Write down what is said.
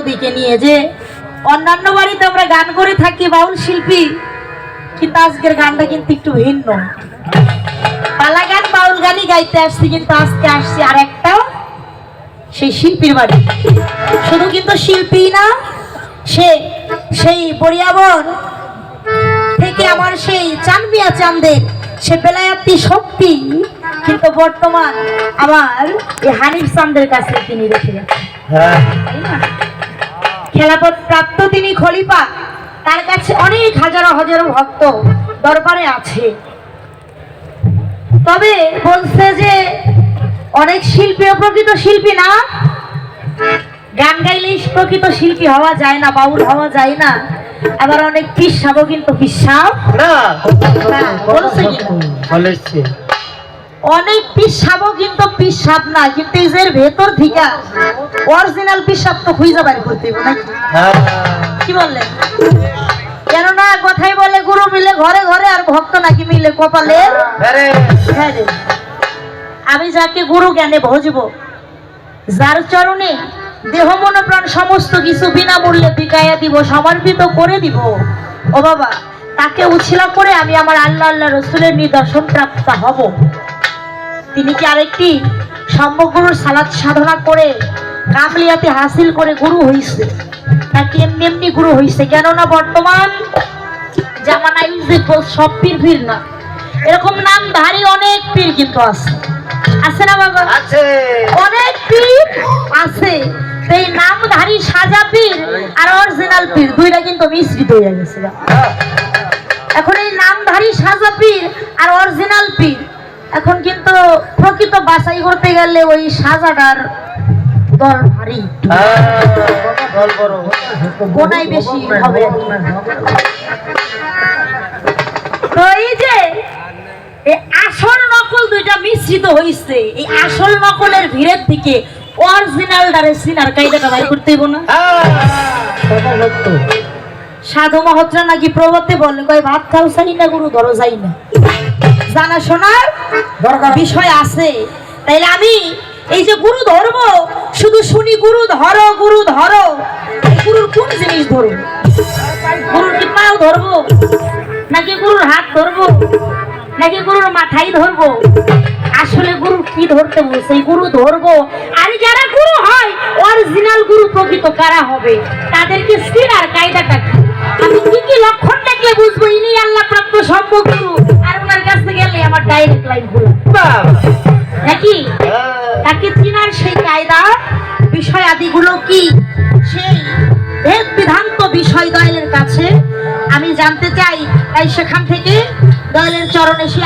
দিকে নিয়ে যে অন্যান্য বাড়িতে আমরা গান করে থাকি বাউল শিল্পী কিন্তু আজকের গানটা কিন্তু একটু ভিন্ন। পালা গান বাউল গানই গাইতে আসছি কিন্তু আজকে আসছি আর একটা সেই শিল্পীর বাড়ি। শুধু কিন্তু শিল্পী না সে সেই বরিয়াবর থেকে আমার সেই চানমিয়া চাঁদের সে বেলায়াতি শক্তি কিন্তু বর্তমান আমার এই হানিফ চাঁদের কাছে তিনি রেখে গেছেন। হ্যাঁ। তাই না? খেলাপথ প্রাপ্ত তিনি খলিফা। তার কাছে অনেক হাজারো হাজারো ভক্ত দরবারে আছে। তবে বলছে যে অনেক শিল্পী ও প্রকৃত শিল্পী না। গান গাইলেই প্রকৃত শিল্পী হওয়া যায় না বাউল হওয়া যায় না। আবার অনেক পিসাবও কিন্তু পিসাব না। হ্যাঁ, বলছে কি? বলেছে। অনেক পিসাবও কিন্তু পিসাব না কিন্তু এর ভেতর থেকে অরিজিনাল পিসাব তো খুঁজে বাইর করতে হবে নাকি? হ্যাঁ। কি বললেন কেননা কথাই বলে গুরু মিলে ঘরে ঘরে আর ভক্ত নাকি মিলে কপালে আমি যাকে গুরু জ্ঞানে ভজব যার চরণে দেহ মন প্রাণ সমস্ত কিছু বিনামূল্যে বিকায়া দিব সমর্পিত করে দিব ও বাবা তাকে উছিলা করে আমি আমার আল্লাহ আল্লাহ রসুলের নিদর্শন প্রাপ্ত হব। তিনি কি আরেকটি সম্ভগুরুর সালাদ সাধনা করে কামলিয়াতে হাসিল করে গুরু হইছে। নাকি এমনি এমনি গুরু হইছে? কেননা বর্তমান জামানায় যে সব পীর পীর না। এরকম নামধারী অনেক পীর কিন্তু আছে। আছে না বাবা? আছে। অনেক পীর আছে। এই নামধারী সাজা পীর আর অরিজিনাল পীর দুইটা কিন্তু মিশ্রিত হয়ে গেছে হ্যাঁ, এখন এই নামধারী সাজা পীর আর অরিজিনাল পীর এখন কিন্তু প্রকৃত বাছাই করতে গেলে ওই সাজাটার দর ভারী। গোনাই বেশি হবে। এই যে এই আসল নকল দুইটা মিশ্রিত এই আসল নকলের ভিড়ের দিকে অরিজিনাল ডারে সিনার কায়দাটা বাই না। সাধু মহত্রা নাকি প্রবর্তে বলে কয়, ভাত খাও চাই না, গুরু ধরো যাই না? জানা শোনার বিষয় আছে। তাইলে আমি এই যে গুরু ধরবো শুধু শুনি গুরু ধরো গুরু ধরো গুরুর কোন জিনিস ধরবো? গুরুর কি পাও ধরবো? নাকি গুরুর হাত ধরবো? নাকি গুরুর মাথায় ধরবো? আসলে গুরু কি ধরতে বলছে? গুরু ধরবো? আর যারা গুরু হয় অরিজিনাল গুরু প্রকৃত কারা হবে? তাদেরকে স্থির আর কায়দাটা কি? আমি কি কি লক্ষণ দেখলে বুঝব? ইনি আল্লাহ প্রাপ্ত সম্ভব তাকে চিনার সেই কায়দা বিষয় আদিগুলো কি? সেই ভেদ বিধান্ত বিষয় দয়ালের কাছে আমি জানতে চাই, তাই সেখান থেকে দয়ালের চরণে সে